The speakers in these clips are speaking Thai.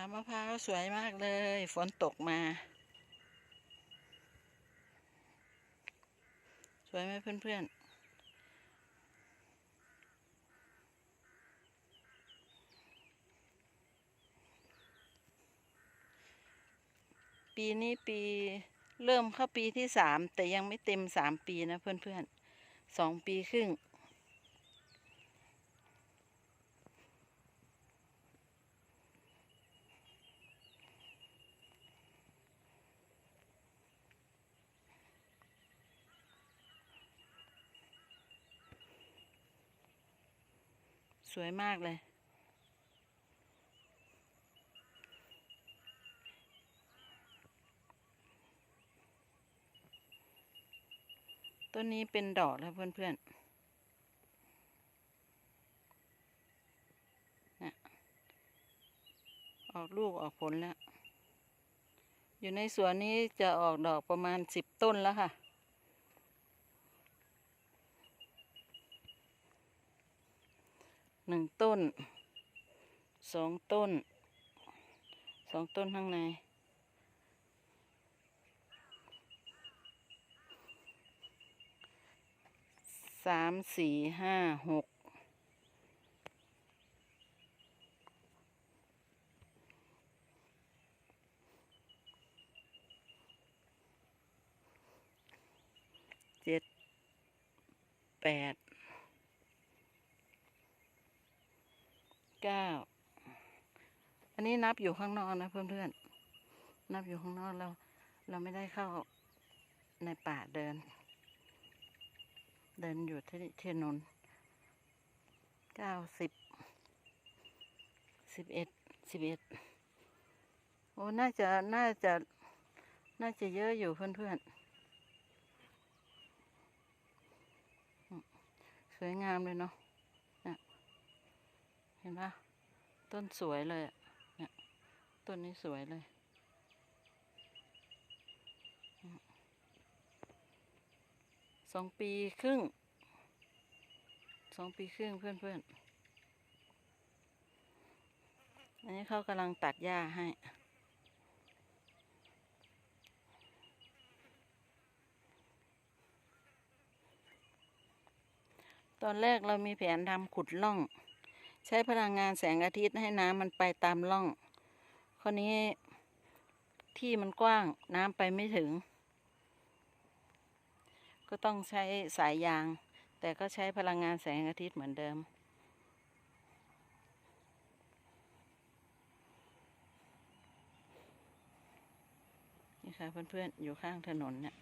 ามะพร้าวสวยมากเลย ฝนตกมา สวยไหมเพื่อนๆปีนี้ปีเริ่มเข้าปีที่สามแต่ยังไม่เต็มสามปีนะเพื่อนๆสองปีครึ่ง สวยมากเลย ต้นนี้เป็นดอกแล้วเพื่อนๆนะออกลูกออกผลแล้ว อยู่ในสวนนี้จะออกดอกประมาณสิบต้นแล้วค่ะ หนึ่งต้นสองต้นสองต้นข้างใน สามสี่ห้าหกเจ็ดแปด เก้าอันนี้นับอยู่ข้างนอกนะเพื่อนๆ นับอยู่ข้างนอกเรา เราไม่ได้เข้าในป่าเดิน เดินอยู่ที่ที่นนเก้าสิบสิบเอ็ดสิบเอ็ดโอ้น่าจะน่าจะน่าจะเยอะอยู่เพื่อนๆอืมสวยงามเลยเนาะ เห็นปะต้นสวยเลยเนี่ยต้นนี้สวยเลยสองปีครึ่งสองปีครึ่งเพื่อนๆอันนี้เขากำลังตัดหญ้าให้ ตอนแรกเรามีแผนทำขุดล่อง ใช้พลังงานแสงอาทิตย์ให้น้ำมันไปตามร่องคราวนี้ที่มันกว้างน้ำไปไม่ถึง ก็ต้องใช้สายยาง แต่ก็ใช้พลังงานแสงอาทิตย์เหมือนเดิม นี่ค่ะเพื่อนๆอยู่ข้างถนนเนี่ย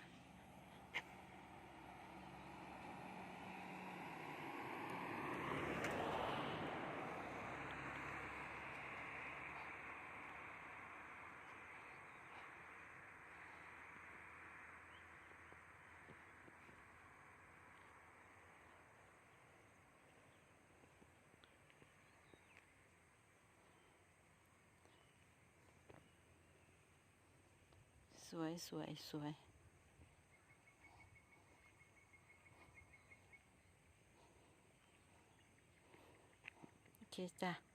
สวยสวยสวยโอเคจ้ะ